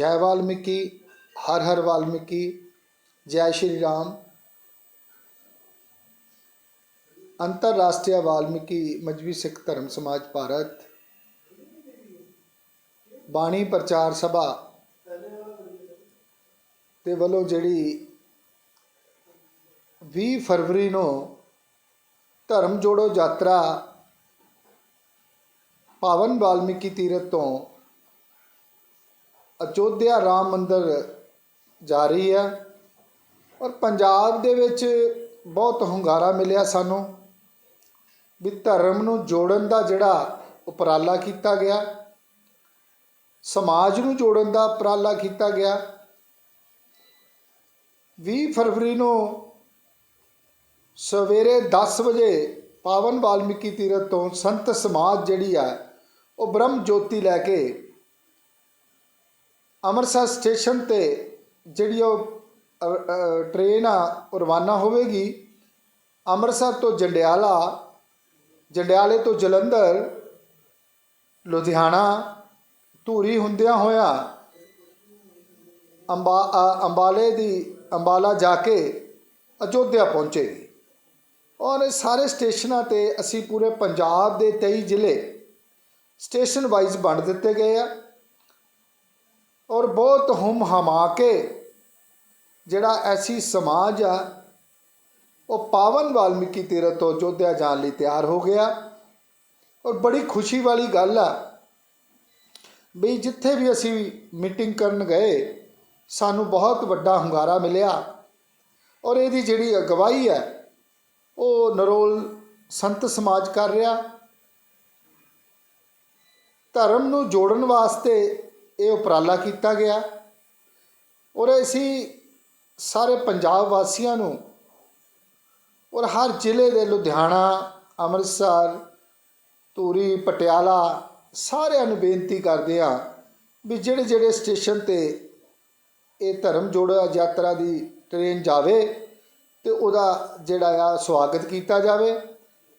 ਜੈ ਵਾਲਮੀਕੀ, ਹਰ ਹਰ ਵਾਲਮੀਕੀ, ਜੈ ਸ਼੍ਰੀ ਰਾਮ। ਅੰਤਰਰਾਸ਼ਟਰੀ ਵਾਲਮੀਕੀ ਮਜਬੀ ਸਿੱਖ ਧਰਮ ਸਮਾਜ ਭਾਰਤ। ਬਾਣੀ ਪ੍ਰਚਾਰ ਸਭਾ ਦੇ ਵੱਲੋਂ ਜਿਹੜੀ 20 ਫਰਵਰੀ ਨੂੰ ਧਰਮ ਜੋੜੋ ਯਾਤਰਾ ਪਾਵਨ ਵਾਲਮੀਕੀ ਤੀਰਥ ਤੋਂ ਅਯੋਧਿਆ ਰਾਮ ਮੰਦਰ ਜਾ ਰਹੀ ਹੈ ਔਰ ਪੰਜਾਬ ਦੇ ਵਿੱਚ ਬਹੁਤ ਹੁੰਗਾਰਾ ਮਿਲਿਆ ਸਾਨੂੰ ਵੀ ਧਰਮ ਨੂੰ ਜੋੜਨ ਦਾ ਜਿਹੜਾ ਉਪਰਾਲਾ ਕੀਤਾ ਗਿਆ, ਸਮਾਜ ਨੂੰ ਜੋੜਨ ਦਾ ਉਪਰਾਲਾ ਕੀਤਾ ਗਿਆ। 20 ਫਰਵਰੀ ਨੂੰ ਸਵੇਰੇ 10 ਵਜੇ ਪਾਵਨ ਵਾਲਮੀਕੀ ਤੀਰਥ ਤੋਂ ਸੰਤ ਸਮਾਜ ਜਿਹੜੀ ਆ, ਉਹ ਬ੍ਰਹਮ ਜੋਤੀ ਲੈ ਕੇ ਅੰਮ੍ਰਿਤਸਰ ਸਟੇਸ਼ਨ ਤੇ ਜਿਹੜੀ ਉਹ ਅ, ਟ੍ਰੇਨ ਆ ਉਹ ਰਵਾਨਾ ਹੋਵੇਗੀ। ਅੰਮ੍ਰਿਤਸਰ ਤੋਂ ਜੰਡਿਆਲਾ ਜੰਡਿਆਲੇ ਤੋਂ ਜਲੰਧਰ ਲੁਧਿਆਣਾ ਧੂਰੀ ਹੁੰਦਿਆਂ ਹੋਇਆ ਅੰਬਾ ਅੰਬਾਲੇ ਦੀ ਅੰਬਾਲਾ ਜਾ ਕੇ ਅਯੋਧਿਆ ਪਹੁੰਚੇਗੀ। ਔਰ ਇਹ ਸਾਰੇ ਸਟੇਸ਼ਨਾਂ ਤੇ ਅਸੀਂ ਪੂਰੇ ਪੰਜਾਬ ਦੇ 23 ਜ਼ਿਲ੍ਹੇ ਸਟੇਸ਼ਨ ਵਾਈਜ਼ ਵੰਡ ਦਿੱਤੇ ਗਏ ਆ। ਔਰ ਬਹੁਤ ਹੁਮ ਹਮਾ ਕੇ ਜਿਹੜਾ ਐਸੀ ਸਮਾਜ ਆ, ਉਹ ਪਾਵਨ ਵਾਲਮੀਕੀ ਤੀਰਥ ਤੋਂ ਅਯੋਧਿਆ ਜਾਣ ਲਈ ਤਿਆਰ ਹੋ ਗਿਆ। ਔਰ ਬੜੀ ਖੁਸ਼ੀ ਵਾਲੀ ਗੱਲ ਆ ਵੀ ਜਿੱਥੇ ਵੀ ਅਸੀਂ ਮੀਟਿੰਗ ਕਰਨ ਗਏ, ਸਾਨੂੰ ਬਹੁਤ ਵੱਡਾ ਹੁੰਗਾਰਾ ਮਿਲਿਆ। ਔਰ ਇਹਦੀ ਜਿਹੜੀ ਅਗਵਾਈ ਹੈ, ਉਹ ਨਰੋਲ ਸੰਤ ਸਮਾਜ ਕਰ ਰਿਹਾ। ਧਰਮ ਨੂੰ ਜੋੜਨ ਵਾਸਤੇ ਇਹ ਉਪਰਾਲਾ ਕੀਤਾ ਗਿਆ। ਔਰ ਅਸੀਂ ਸਾਰੇ ਪੰਜਾਬ ਵਾਸੀਆਂ ਨੂੰ ਔਰ ਹਰ ਜ਼ਿਲ੍ਹੇ ਦੇ ਲੁਧਿਆਣਾ, ਅੰਮ੍ਰਿਤਸਰ, ਧੂਰੀ, ਪਟਿਆਲਾ ਸਾਰਿਆਂ ਨੂੰ ਬੇਨਤੀ ਕਰਦੇ ਹਾਂ ਵੀ ਜਿਹੜੇ ਜਿਹੜੇ ਸਟੇਸ਼ਨ ਤੇ ਇਹ ਧਰਮ ਜੋੜਾ ਯਾਤਰਾ ਦੀ ਟ੍ਰੇਨ ਜਾਵੇ ਤੇ ਉਹਦਾ ਜਿਹੜਾ ਆ ਸਵਾਗਤ ਕੀਤਾ ਜਾਵੇ।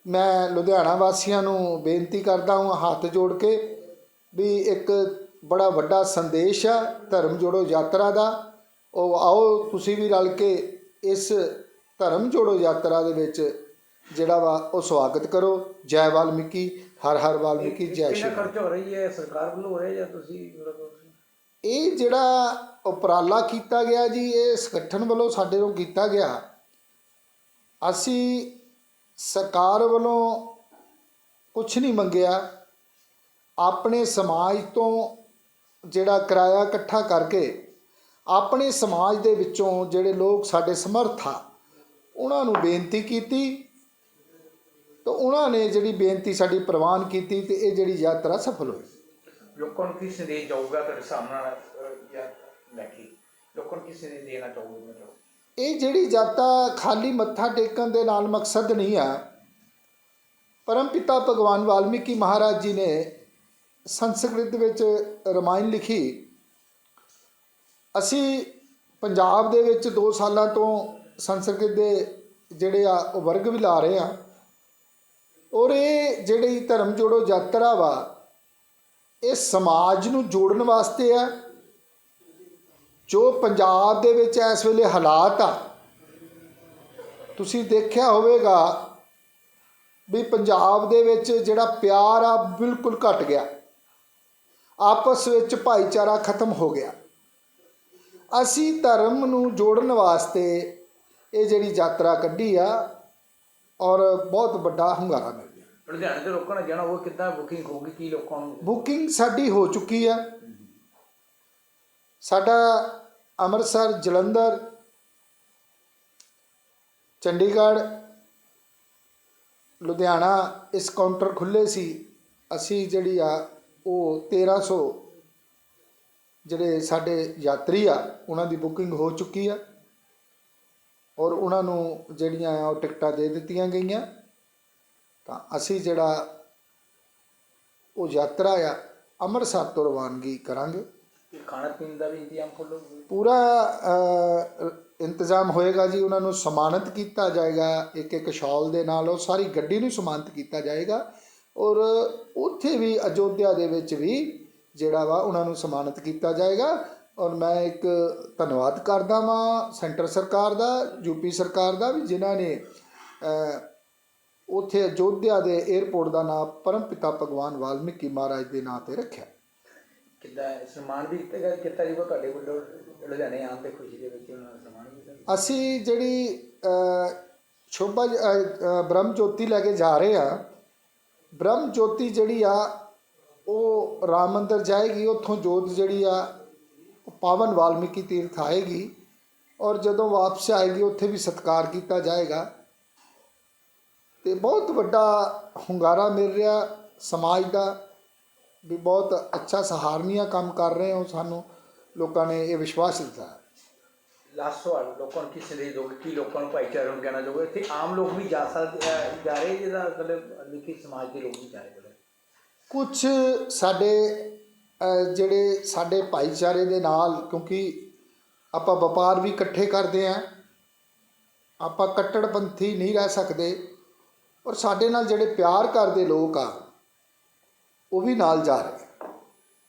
ਮੈਂ ਲੁਧਿਆਣਾ ਵਾਸੀਆਂ ਨੂੰ ਬੇਨਤੀ ਕਰਦਾ ਹਾਂ ਹੱਥ ਜੋੜ ਕੇ ਵੀ ਇੱਕ ਬੜਾ ਵੱਡਾ ਸੰਦੇਸ਼ ਆ ਧਰਮ ਜੋੜੋ ਯਾਤਰਾ ਦਾ। ਉਹ ਆਓ ਤੁਸੀਂ ਵੀ ਰਲ ਕੇ ਇਸ ਧਰਮ ਜੋੜੋ ਯਾਤਰਾ ਦੇ ਵਿੱਚ ਜਿਹੜਾ ਵਾ ਉਹ ਸਵਾਗਤ ਕਰੋ। ਜੈ ਵਾਲਮੀਕੀ ਹਰ ਹਰ ਵਾਲਮੀਕੀ ਜੈ ਸ਼੍ਰੀ। ਖਰਚ ਹੋ ਰਹੀ ਹੈ? ਸਰਕਾਰ ਵੱਲੋਂ ਹੋ ਰਿਹਾ ਜਾਂ ਤੁਸੀਂ ਇਹ ਜਿਹੜਾ ਉਪਰਾਲਾ ਕੀਤਾ ਗਿਆ ਜੀ ਇਹ ਸੰਗਠਨ ਵੱਲੋਂ ਸਾਡੇ ਨੂੰ ਕੀਤਾ ਗਿਆ। ਅਸੀਂ ਸਰਕਾਰ ਵੱਲੋਂ ਕੁਝ ਨਹੀਂ ਮੰਗਿਆ। ਆਪਣੇ ਸਮਾਜ ਤੋਂ ਜਿਹੜਾ ਕਿਰਾਇਆ ਇਕੱਠਾ ਕਰਕੇ ਆਪਣੇ ਸਮਾਜ ਦੇ ਵਿੱਚੋਂ ਜਿਹੜੇ ਲੋਕ ਸਾਡੇ ਸਮਰਥ ਆ ਉਹਨਾਂ ਨੂੰ ਬੇਨਤੀ ਕੀਤੀ ਤਾਂ ਉਹਨਾਂ ਨੇ ਜਿਹੜੀ ਬੇਨਤੀ ਸਾਡੀ ਪ੍ਰਵਾਨ ਕੀਤੀ ਤੇ ਇਹ ਜਿਹੜੀ ਯਾਤਰਾ ਸਫਲ ਹੋਈ। ਲੋਕਾਂ ਨੂੰ ਕੀ ਸੰਦੇਸ਼ ਜਾਊਗਾ ਤੁਹਾਡੇ ਸਾਹਮਣੇ ਲੈ ਕੇ? ਲੋਕਾਂ ਨੂੰ ਕੀ ਸੰਦੇਸ਼ ਦੇਣਾ ਚਾਹੋਗੇ ਇਹ ਜਿਹੜੀ ਯਾਤਰਾ ਖਾਲੀ ਮੱਥਾ ਟੇਕਣ ਦੇ ਨਾਲ ਮਕਸਦ ਨਹੀਂ ਆ ਪਰਮ ਪਿਤਾ ਭਗਵਾਨ ਵਾਲਮੀਕੀ ਮਹਾਰਾਜ ਜੀ ਨੇ ਸੰਸਕ੍ਰਿਤ ਵਿੱਚ ਰਮਾਇਣ ਲਿਖੀ। ਅਸੀਂ ਪੰਜਾਬ ਦੇ ਵਿੱਚ 2 ਸਾਲਾਂ ਤੋਂ ਸੰਸਕ੍ਰਿਤ ਦੇ ਜਿਹੜੇ ਆ, ਉਹ ਵਰਗ ਵੀ ਲਾ ਰਹੇ ਆ। ਔਰ ਇਹ ਜਿਹੜੀ ਧਰਮ ਜੋੜੋ ਯਾਤਰਾ ਵਾ, ਇਹ ਸਮਾਜ ਨੂੰ ਜੋੜਨ ਵਾਸਤੇ ਆ, ਜੋ ਪੰਜਾਬ ਦੇ ਵਿੱਚ ਇਸ ਵੇਲੇ ਹਾਲਾਤ ਆ। ਤੁਸੀਂ ਦੇਖਿਆ ਹੋਵੇਗਾ ਵੀ ਪੰਜਾਬ ਦੇ ਵਿੱਚ ਜਿਹੜਾ ਪਿਆਰ ਆ ਬਿਲਕੁਲ ਘਟ ਗਿਆ। ਆਪਸ ਵਿੱਚ ਭਾਈਚਾਰਾ ਖਤਮ ਹੋ ਗਿਆ। ਅਸੀਂ ਧਰਮ ਨੂੰ ਜੋੜਨ ਵਾਸਤੇ ਇਹ ਜਿਹੜੀ ਯਾਤਰਾ ਕੱਢੀ ਆ ਔਰ ਬਹੁਤ ਵੱਡਾ ਹੁੰਗਾਰਾ ਮਿਲ ਗਿਆ। ਲੁਧਿਆਣੇ ਦੇ ਲੋਕਾਂ ਨੇ ਜਾਣਾ ਉਹ ਕਿੱਦਾਂ ਬੁਕਿੰਗ ਹੋਊਗੀ ਕੀ ਲੋਕਾਂ ਨੂੰ? ਬੁਕਿੰਗ ਸਾਡੀ ਹੋ ਚੁੱਕੀ ਆ। ਸਾਡਾ ਅੰਮ੍ਰਿਤਸਰ ਜਲੰਧਰ ਚੰਡੀਗੜ੍ਹ ਲੁਧਿਆਣਾ ਇਸ ਕਾਊਂਟਰ ਖੁੱਲੇ ਸੀ। ਅਸੀਂ ਜਿਹੜੀ ਆ ਉਹ 1300 ਜਿਹੜੇ ਸਾਡੇ ਯਾਤਰੀ ਆ ਉਹਨਾਂ ਦੀ ਬੁਕਿੰਗ ਹੋ ਚੁੱਕੀ ਆ। ਔਰ ਉਹਨਾਂ ਨੂੰ ਜਿਹੜੀਆਂ ਆ ਉਹ ਟਿਕਟਾਂ ਦੇ ਦਿੱਤੀਆਂ ਗਈਆਂ। ਤਾਂ ਅਸੀਂ ਜਿਹੜਾ ਉਹ ਯਾਤਰਾ ਆ ਅੰਮ੍ਰਿਤਸਰ ਤੋਂ ਰਵਾਨਗੀ ਕਰਾਂਗੇ। ਤੇ ਖਾਣਾ ਪੀਣ ਦਾ ਵੀ ਇੰਤਜ਼ਾਮ ਖੋਲੋ ਪੂਰਾ ਇੰਤਜ਼ਾਮ ਹੋਏਗਾ ਜੀ ਉਹਨਾਂ ਨੂੰ ਸਨਮਾਨਿਤ ਕੀਤਾ ਜਾਏਗਾ। ਇੱਕ ਇੱਕ ਸ਼ਾਲ ਦੇ ਨਾਲ ਉਹ ਸਾਰੀ ਗੱਡੀ ਨੂੰ ਸਨਮਾਨਿਤ ਕੀਤਾ ਜਾਏਗਾ। ਔਰ ਉੱਥੇ ਵੀ ਅਯੋਧਿਆ ਦੇ ਵਿੱਚ ਵੀ ਜਿਹੜਾ ਵਾ ਉਹਨਾਂ ਨੂੰ ਸਨਮਾਨਿਤ ਕੀਤਾ ਜਾਏਗਾ। ਔਰ ਮੈਂ ਇੱਕ ਧੰਨਵਾਦ ਕਰਦਾ ਵਾਂ ਸੈਂਟਰ ਸਰਕਾਰ ਦਾ ਯੂਪੀ ਸਰਕਾਰ ਦਾ ਵੀ ਜਿਨ੍ਹਾਂ ਨੇ ਉੱਥੇ ਅਯੋਧਿਆ ਦੇ 에ਅਰਪੋਰਟ ਦਾ ਨਾਮ ਪਰਮਪਿਤਾ ਭਗਵਾਨ ਵਾਲਮੀਕੀ ਮਹਾਰਾਜ ਦੇ ਨਾਂ ਤੇ ਰੱਖਿਆ। ਕਿੱਦਾਂ? ਸਨਮਾਨ ਵੀ ਕੀਤਾ ਕੀਤਾ ਜੀ ਤੁਹਾਡੇ ਵੱਲੋਂ ਲੁਧਿਆਣੇ ਆਉਣ ਤੇ ਖੁਸ਼ੀ ਦੇ ਵਿੱਚ ਉਹਨਾਂ ਦਾ ਸਨਮਾਨ ਕੀਤਾ ਅਸੀਂ ਜਿਹੜੀ ਸ਼ੋਭਾ ਬ੍ਰਹਮ ਜੋਤੀ ਲੈ ਕੇ ਜਾ ਰਹੇ ਆ ਬ੍ਰਹਮ ਜੋਤੀ ਜਿਹੜੀ ਆ, ਉਹ ਰਾਮ ਮੰਦਰ ਜਾਏਗੀ, ਉੱਥੋਂ ਜੋਤ ਜਿਹੜੀ ਆ ਪਾਵਨ ਵਾਲਮੀਕੀ ਤੀਰਥ ਆਏਗੀ ਔਰ ਜਦੋਂ ਵਾਪਸ ਆਏਗੀ, ਉੱਥੇ ਵੀ ਸਤਿਕਾਰ ਕੀਤਾ ਜਾਏਗਾ। ਤੇ ਬਹੁਤ ਵੱਡਾ ਹੁੰਗਾਰਾ ਮਿਲ ਰਿਹਾ ਸਮਾਜ ਦਾ, ਵੀ ਬਹੁਤ ਅੱਛਾ ਸਹਾਰਨੀਆ ਕੰਮ ਕਰ ਰਹੇ ਹੋ ਸਾਨੂੰ, ਲੋਕਾਂ ਨੇ ਇਹ ਵਿਸ਼ਵਾਸ ਦਿੱਤਾ। ਲਾਸਟ ਸਵਾਲ ਲੋਕਾਂ ਨੂੰ ਕੀ ਸੰਦੇਸ਼ ਦੋਗੇ ਕੀ ਲੋਕਾਂ ਨੂੰ ਭਾਈਚਾਰੇ ਨੂੰ ਕਹਿਣਾ ਚਾਹੋਗੇ? ਇੱਥੇ ਆਮ ਲੋਕ ਵੀ ਜਾ ਸਕਦੇ ਅਹ ਜਾ ਰਹੇ ਜਿਹਦਾ ਮਤਲਬ ਲਿਖੀ ਸਮਾਜ ਦੇ ਲੋਕ ਵੀ ਜਾ ਰਹੇ ਮਤਲਬ ਕੁਝ ਸਾਡੇ ਅ, ਜਿਹੜੇ ਸਾਡੇ ਭਾਈਚਾਰੇ ਦੇ ਨਾਲ ਕਿਉਂਕਿ ਆਪਾਂ ਵਪਾਰ ਵੀ ਇਕੱਠੇ ਕਰਦੇ ਆਂ ਆਪਾਂ ਕੱਟੜਪੰਥੀ ਨਹੀਂ ਰਹਿ ਸਕਦੇ ਔਰ ਸਾਡੇ ਨਾਲ ਜਿਹੜੇ ਪਿਆਰ ਕਰਦੇ ਲੋਕ ਆ ਉਹ ਵੀ ਨਾਲ ਜਾ ਰਹੇ